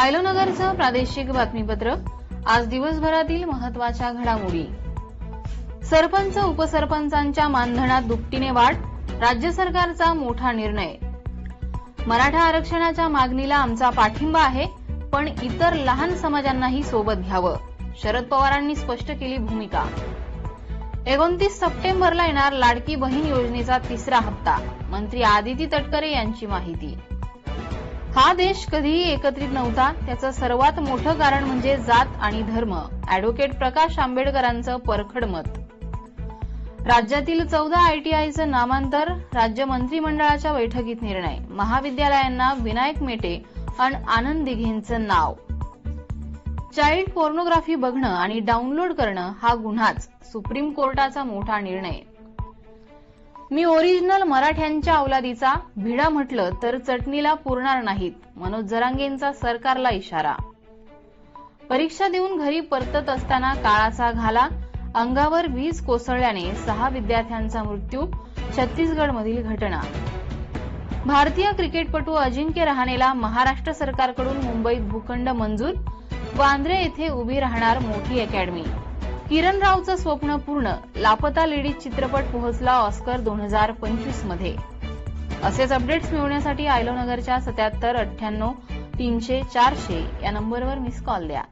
हायलोनगरचं प्रादेशिक बातमीपत्र. आज दिवसभरातील महत्त्वाच्या घडामोडी. सरपंच उपसरपंचांच्या मानधनात दुपटीने वाढ राज्य सरकारचा मोठा निर्णय. मराठा आरक्षणाच्या मागणीला आमचा पाठिंबा आहे पण इतर लहान समाजांनाही सोबत घ्यावं शरद पवारांनी स्पष्ट केली भूमिका. एकोणतीस सप्टेंबरला येणार लाडकी बहीण योजनेचा तिसरा हप्ता मंत्री आदिती तटकरे यांची माहिती. हा देश कधीही एकत्रित नव्हता. त्याचं सर्वात मोठं कारण म्हणजे जात आणि धर्म. अॅडव्होकेट प्रकाश आंबेडकरांचं परखड मत. राज्यातील चौदा आयटीआयचं नामांतर राज्य मंत्रिमंडळाच्या बैठकीत निर्णय. महाविद्यालयांना विनायक मेटे आणि आनंद दिघेंचं नाव. चाइल्ड पोर्नोग्राफी बघणं आणि डाउनलोड करणं हा गुन्हाच. सुप्रीम कोर्टाचा मोठा निर्णय. मी ओरिजिनल मराठ्यांच्या अवलादीचा भिडा म्हटलं तर चटणीला पुरणार नाहीत मनोज जरांगेंचा सरकारला इशारा. परीक्षा देऊन घरी परतत असताना काळाचा घाला अंगावर वीज कोसळल्याने सहा विद्यार्थ्यांचा मृत्यू छत्तीसगडमधील घटना. भारतीय क्रिकेटपटू अजिंक्य रहाणेला महाराष्ट्र सरकारकडून मुंबईत भूखंड मंजूर वांद्रे येथे उभी राहणार मोठी अकॅडमी. किरण रावचं स्वप्न पूर्ण लापता लेडीज चित्रपट पोहोचला ऑस्कर दोन हजार पंचवीसमध्ये. असेच अपडेट्स मिळवण्यासाठी आयलोनगरच्या सत्याहत्तर अठ्ठ्याण्णव तीनशे चारशे या नंबरवर मिस कॉल द्या.